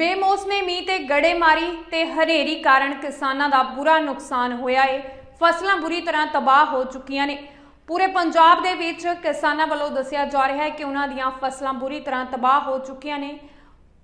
ਬੇਮੌਸਮੇ ਮੀਂਹ ਤੇ ਗੜੇਮਾਰੀ ਤੇ ਹਨੇਰੀ ਕਾਰਨ ਕਿਸਾਨਾਂ ਦਾ ਬੁਰਾ ਨੁਕਸਾਨ ਹੋਇਆ ਏ। ਫਸਲਾਂ ਬੁਰੀ ਤਰ੍ਹਾਂ ਤਬਾਹ ਹੋ ਚੁੱਕੀਆਂ ਨੇ। ਪੂਰੇ ਪੰਜਾਬ ਦੇ ਵਿੱਚ ਕਿਸਾਨਾਂ ਵੱਲੋਂ ਦੱਸਿਆ ਜਾ ਰਿਹਾ ਹੈ ਕਿ ਉਹਨਾਂ ਦੀਆਂ ਫਸਲਾਂ ਬੁਰੀ ਤਰ੍ਹਾਂ ਤਬਾਹ ਹੋ ਚੁੱਕੀਆਂ ਨੇ।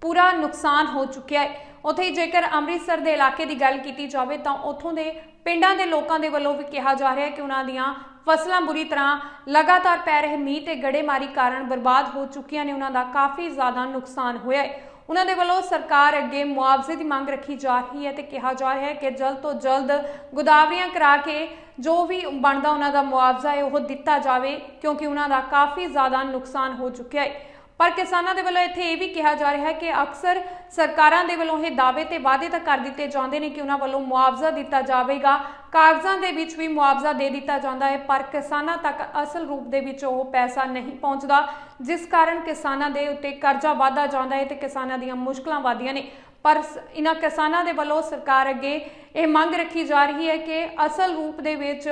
ਪੂਰਾ ਨੁਕਸਾਨ ਹੋ ਚੁੱਕਿਆ ਹੈ ਉੱਥੇ ਹੀ ਜੇਕਰ ਅੰਮ੍ਰਿਤਸਰ ਦੇ ਇਲਾਕੇ ਦੀ ਗੱਲ ਕੀਤੀ ਜਾਵੇ ਤਾਂ ਉੱਥੋਂ ਦੇ ਪਿੰਡਾਂ ਦੇ ਲੋਕਾਂ ਦੇ ਵੱਲੋਂ ਵੀ ਕਿਹਾ ਜਾ ਰਿਹਾ ਹੈ ਕਿ ਉਹਨਾਂ ਦੀਆਂ ਫਸਲਾਂ ਬੁਰੀ ਤਰ੍ਹਾਂ ਲਗਾਤਾਰ ਪੈ ਰਹੇ ਮੀਂਹ ਤੇ ਗੜੇਮਾਰੀ ਕਾਰਨ ਬਰਬਾਦ ਹੋ ਚੁੱਕੀਆਂ ਨੇ। ਉਹਨਾਂ ਦਾ ਕਾਫੀ ਜ਼ਿਆਦਾ ਨੁਕਸਾਨ ਹੋਇਆ ਹੈ ਉਹਨਾਂ ਦੇ ਵੱਲੋਂ ਸਰਕਾਰ ਅੱਗੇ ਮੁਆਵਜ਼ੇ ਦੀ ਮੰਗ ਰੱਖੀ ਜਾ ਰਹੀ ਹੈ ਤੇ ਕਿਹਾ ਜਾ ਰਿਹਾ ਹੈ ਕਿ ਜਲਦ ਤੋਂ ਜਲਦ ਗੁਦਾਵਰੀਆਂ ਕਰਾ ਕੇ ਜੋ ਵੀ ਬਣਦਾ ਉਹਨਾਂ ਦਾ ਮੁਆਵਜ਼ਾ ਹੈ ਉਹ ਦਿੱਤਾ ਜਾਵੇ, ਕਿਉਂਕਿ ਉਹਨਾਂ ਦਾ ਕਾਫੀ ਜ਼ਿਆਦਾ ਨੁਕਸਾਨ ਹੋ ਚੁੱਕਿਆ ਹੈ। ਪਰ ਕਿਸਾਨਾਂ ਦੇ ਵੱਲੋਂ ਇੱਥੇ ਇਹ ਵੀ ਕਿਹਾ ਜਾ ਰਿਹਾ ਹੈ ਕਿ ਅਕਸਰ ਸਰਕਾਰਾਂ ਦੇ ਵੱਲੋਂ ਇਹ ਦਾਅਵੇ ਤੇ ਵਾਅਦੇ ਤਾਂ ਕਰ ਦਿੱਤੇ ਜਾਂਦੇ ਨੇ ਕਿ ਉਹਨਾਂ ਵੱਲੋਂ ਮੁਆਵਜ਼ਾ ਦਿੱਤਾ ਜਾਵੇਗਾ। ਕਾਗਜ਼ਾਂ ਦੇ ਵਿੱਚ ਵੀ ਮੁਆਵਜ਼ਾ ਦੇ ਦਿੱਤਾ ਜਾਂਦਾ ਹੈ, ਪਰ ਕਿਸਾਨਾਂ ਤੱਕ ਅਸਲ ਰੂਪ ਦੇ ਵਿੱਚ ਉਹ ਪੈਸਾ ਨਹੀਂ ਪਹੁੰਚਦਾ, ਜਿਸ ਕਾਰਨ ਕਿਸਾਨਾਂ ਦੇ ਉੱਤੇ ਕਰਜ਼ਾ ਵਾਧਾ ਜਾਂਦਾ ਹੈ ਤੇ ਕਿਸਾਨਾਂ ਦੀਆਂ ਮੁਸ਼ਕਲਾਂ ਵਧਦੀਆਂ ਨੇ। ਪਰ ਇਹਨਾਂ ਕਿਸਾਨਾਂ ਦੇ ਵੱਲੋਂ ਸਰਕਾਰ ਅੱਗੇ ਇਹ ਮੰਗ ਰੱਖੀ ਜਾ ਰਹੀ ਹੈ ਕਿ ਅਸਲ ਰੂਪ ਦੇ ਵਿੱਚ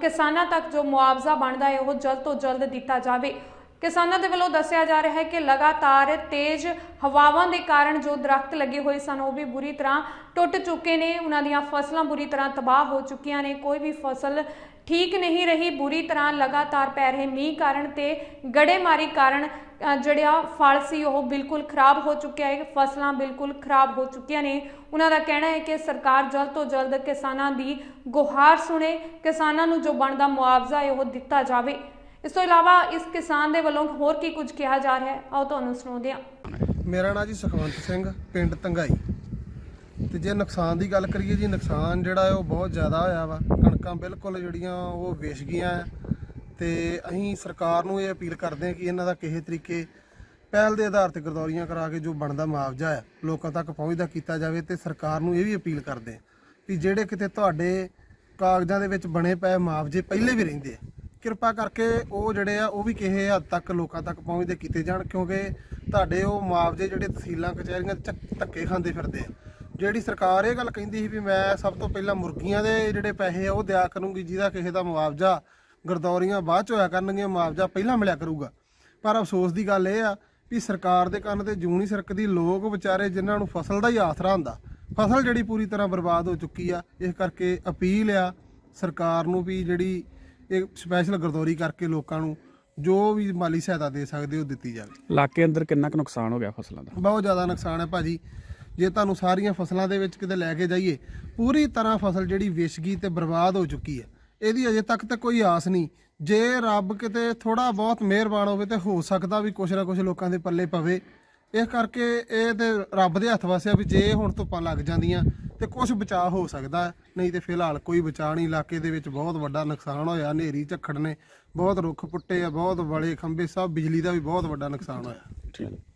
ਕਿਸਾਨਾਂ ਤੱਕ ਜੋ ਮੁਆਵਜ਼ਾ ਬਣਦਾ ਹੈ, ਉਹ ਜਲਦ ਤੋਂ ਜਲਦ ਦਿੱਤਾ ਜਾਵੇ। ਕਿਸਾਨਾਂ ਦੇ ਵੱਲੋਂ ਦੱਸਿਆ ਜਾ ਰਿਹਾ ਹੈ ਕਿ ਲਗਾਤਾਰ ਤੇਜ਼ ਹਵਾਵਾਂ ਦੇ ਕਾਰਨ ਜੋ ਦਰਖਤ ਲੱਗੇ ਹੋਏ ਸਨ ਉਹ ਵੀ ਬੁਰੀ ਤਰ੍ਹਾਂ ਟੁੱਟ ਚੁੱਕੇ ਨੇ। ਉਹਨਾਂ ਦੀਆਂ ਫਸਲਾਂ ਬੁਰੀ ਤਰ੍ਹਾਂ ਤਬਾਹ ਹੋ ਚੁੱਕੀਆਂ ਨੇ। ਕੋਈ ਵੀ ਫਸਲ ਠੀਕ ਨਹੀਂ ਰਹੀ ਬੁਰੀ ਤਰ੍ਹਾਂ ਲਗਾਤਾਰ ਪੈ ਰਹੇ ਮੀਂਹ ਕਾਰਨ ਤੇ ਗੜੇਮਾਰੀ ਕਾਰਨ ਅ, ਜਿਹੜਾ ਫਲ ਸੀ ਉਹ ਬਿਲਕੁਲ ਖਰਾਬ ਹੋ ਚੁੱਕਿਆ ਹੈ। ਫਸਲਾਂ ਬਿਲਕੁਲ ਖਰਾਬ ਹੋ ਚੁੱਕੀਆਂ ਨੇ। ਉਹਨਾਂ ਦਾ ਕਹਿਣਾ ਹੈ ਕਿ ਸਰਕਾਰ ਜਲਦ ਤੋਂ ਜਲਦ ਕਿਸਾਨਾਂ ਦੀ ਗੁਹਾਰ ਸੁਣੇ। ਕਿਸਾਨਾਂ ਨੂੰ ਜੋ ਬਣਦਾ ਮੁਆਵਜ਼ਾ ਹੈ ਉਹ ਦਿੱਤਾ ਜਾਵੇ। ਇਸ ਤੋਂ ਇਲਾਵਾ ਇਸ ਕਿਸਾਨ ਦੇ ਵੱਲੋਂ ਹੋਰ ਕੀ ਕੁਝ ਕਿਹਾ ਜਾ ਰਿਹਾ ਹੈ? ਆਓ ਤੁਹਾਨੂੰ ਸੁਣਾਉਂਦੇ ਹਾਂ। ਮੇਰਾ ਨਾਂ ਜੀ ਸੁਖਵੰਤ ਸਿੰਘ, ਪਿੰਡ ਤੰਗਾਈ। ਤੇ ਜੇ ਨੁਕਸਾਨ ਦੀ ਗੱਲ ਕਰੀਏ ਜੀ, ਨੁਕਸਾਨ ਜਿਹੜਾ ਹੈ ਉਹ ਬਹੁਤ ਜ਼ਿਆਦਾ ਹੋਇਆ ਵਾ। ਕਣਕਾਂ ਬਿਲਕੁਲ ਜਿਹੜੀਆਂ ਉਹ ਵਿਛ ਗਈਆਂ ਹੈ। ਤੇ ਅਸੀਂ ਸਰਕਾਰ ਨੂੰ ਇਹ ਅਪੀਲ ਕਰਦੇ ਹਾਂ ਕਿ ਇਹਨਾਂ ਦਾ ਕਿਸੇ ਤਰੀਕੇ ਪਹਿਲ ਦੇ ਆਧਾਰ ਤੇ ਗਰਦੌਰੀਆਂ ਕਰਾ ਕੇ ਜੋ ਬਣਦਾ ਮੁਆਵਜ਼ਾ ਹੈ, ਲੋਕਾਂ ਤੱਕ ਪਹੁੰਚਦਾ ਕੀਤਾ ਜਾਵੇ ਤੇ ਸਰਕਾਰ ਨੂੰ ਇਹ ਵੀ ਅਪੀਲ ਕਰਦੇ ਹਾਂ ਕਿ ਜਿਹੜੇ ਕਿਤੇ ਤੁਹਾਡੇ ਕਾਗਜ਼ਾਂ ਦੇ ਵਿੱਚ ਬਣੇ ਪਏ ਮੁਆਵਜ਼ੇ ਪਹਿਲੇ ਵੀ ਰਹਿੰਦੇ ਆ। ਕਿਰਪਾ ਕਰਕੇ ਉਹ ਜਿਹੜੇ ਆ, ਉਹ ਵੀ ਕਿਸੇ ਹੱਦ ਤੱਕ ਲੋਕਾਂ ਤੱਕ ਪਹੁੰਚਦੇ, ਕੀਤੇ ਜਾਣ, ਕਿਉਂਕਿ ਤੁਹਾਡੇ ਉਹ ਮੁਆਵਜ਼ੇ ਜਿਹੜੇ ਤਹਿਸੀਲਾਂ, ਕਚਹਿਰੀਆਂ 'ਚ ਚੱਕ- ਧੱਕੇ ਖਾਂਦੇ ਫਿਰਦੇ ਆ। ਜਿਹੜੀ ਸਰਕਾਰ ਇਹ ਗੱਲ ਕਹਿੰਦੀ ਸੀ ਵੀ ਮੈਂ ਸਭ ਤੋਂ ਪਹਿਲਾਂ ਮੁਰਗੀਆਂ ਦੇ ਜਿਹੜੇ ਪੈਸੇ ਆ, ਉਹ ਦਿਆ ਕਰੂੰਗੀ, ਜਿਹਦਾ ਕਿਸੇ ਦਾ ਮੁਆਵਜ਼ਾ ਗਰਦੌਰੀਆਂ ਬਾਅਦ ਚ ਹੋਇਆ ਕਰਨਗੀਆਂ, ਮੁਆਵਜ਼ਾ ਪਹਿਲਾਂ ਮਿਲਿਆ ਕਰੂਗਾ। ਪਰ ਅਫਸੋਸ ਦੀ ਗੱਲ ਇਹ ਆ ਵੀ ਸਰਕਾਰ ਦੇ ਕੰਨ ਤੇ ਜੂੰ ਨਹੀਂ ਸਰਕਦੀ ਲੋਕ ਵਿਚਾਰੇ ਜਿਨ੍ਹਾਂ ਨੂੰ ਫਸਲ ਦਾ ਹੀ ਆਸਰਾ ਹੁੰਦਾ, ਫਸਲ ਜਿਹੜੀ ਪੂਰੀ ਤਰ੍ਹਾਂ ਬਰਬਾਦ ਹੋ ਚੁੱਕੀ ਆ, ਇਸ ਕਰਕੇ ਅਪੀਲ ਆ ਸਰਕਾਰ ਨੂੰ ਵੀ ਜਿਹੜੀ ਇਹ ਸਪੈਸ਼ਲ ਗਰਦੌਰੀ ਕਰਕੇ ਲੋਕਾਂ ਨੂੰ ਜੋ ਵੀ ਮਾਲੀ ਸਹਾਇਤਾ ਦੇ ਸਕਦੇ ਉਹ ਦਿੱਤੀ ਜਾਵੇ। ਇਲਾਕੇ ਅੰਦਰ ਕਿੰਨਾ ਕੁ ਨੁਕਸਾਨ ਹੋ ਗਿਆ ਫਸਲਾਂ ਦਾ? ਬਹੁਤ ਜ਼ਿਆਦਾ ਨੁਕਸਾਨ ਹੈ ਭਾਜੀ। ਜੇ ਤੁਹਾਨੂੰ ਸਾਰੀਆਂ ਫਸਲਾਂ ਦੇ ਵਿੱਚ ਕਿਤੇ ਲੈ ਕੇ ਜਾਈਏ ਪੂਰੀ ਤਰ੍ਹਾਂ ਫਸਲ ਜਿਹੜੀ ਵਿਛ ਗਈ ਤੇ ਬਰਬਾਦ ਹੋ ਚੁੱਕੀ ਹੈ। ਇਹਦੀ ਅਜੇ ਤੱਕ ਤੇ ਕੋਈ ਆਸ ਨਹੀਂ। ਜੇ ਰੱਬ ਕਿਤੇ ਥੋੜਾ ਬਹੁਤ ਮਿਹਰਬਾਨ ਹੋਵੇ ਤੇ ਹੋ ਸਕਦਾ ਵੀ ਕੁਛ ਨਾ ਕੁਛ ਲੋਕਾਂ ਦੇ ਪੱਲੇ ਪਵੇ। ਇਸ ਕਰਕੇ ਇਹ ਤੇ ਰੱਬ ਦੇ ਹੱਥ ਵਸਿਆ ਵੀ ਜੇ ਹੁਣ ਧੁੱਪਾਂ ਲੱਗ ਜਾਂਦੀਆਂ ਤੇ ਕੁਝ ਬਚਾਅ ਹੋ ਸਕਦਾ। ਨਹੀਂ ਤੇ ਫਿਲਹਾਲ ਕੋਈ ਬਚਾਅ ਨਹੀਂ। ਇਲਾਕੇ ਦੇ ਵਿੱਚ ਬਹੁਤ ਵੱਡਾ ਨੁਕਸਾਨ ਹੋਇਆ। ਹਨੇਰੀ, ਝੱਖੜ ਨੇ ਬਹੁਤ ਰੁੱਖ ਪੁੱਟੇ ਆ, ਬਹੁਤ ਬੜੇ ਖੰਭੇ, ਸਭ ਬਿਜਲੀ ਦਾ ਵੀ ਬਹੁਤ ਵੱਡਾ ਨੁਕਸਾਨ ਹੋਇਆ। ਠੀਕ।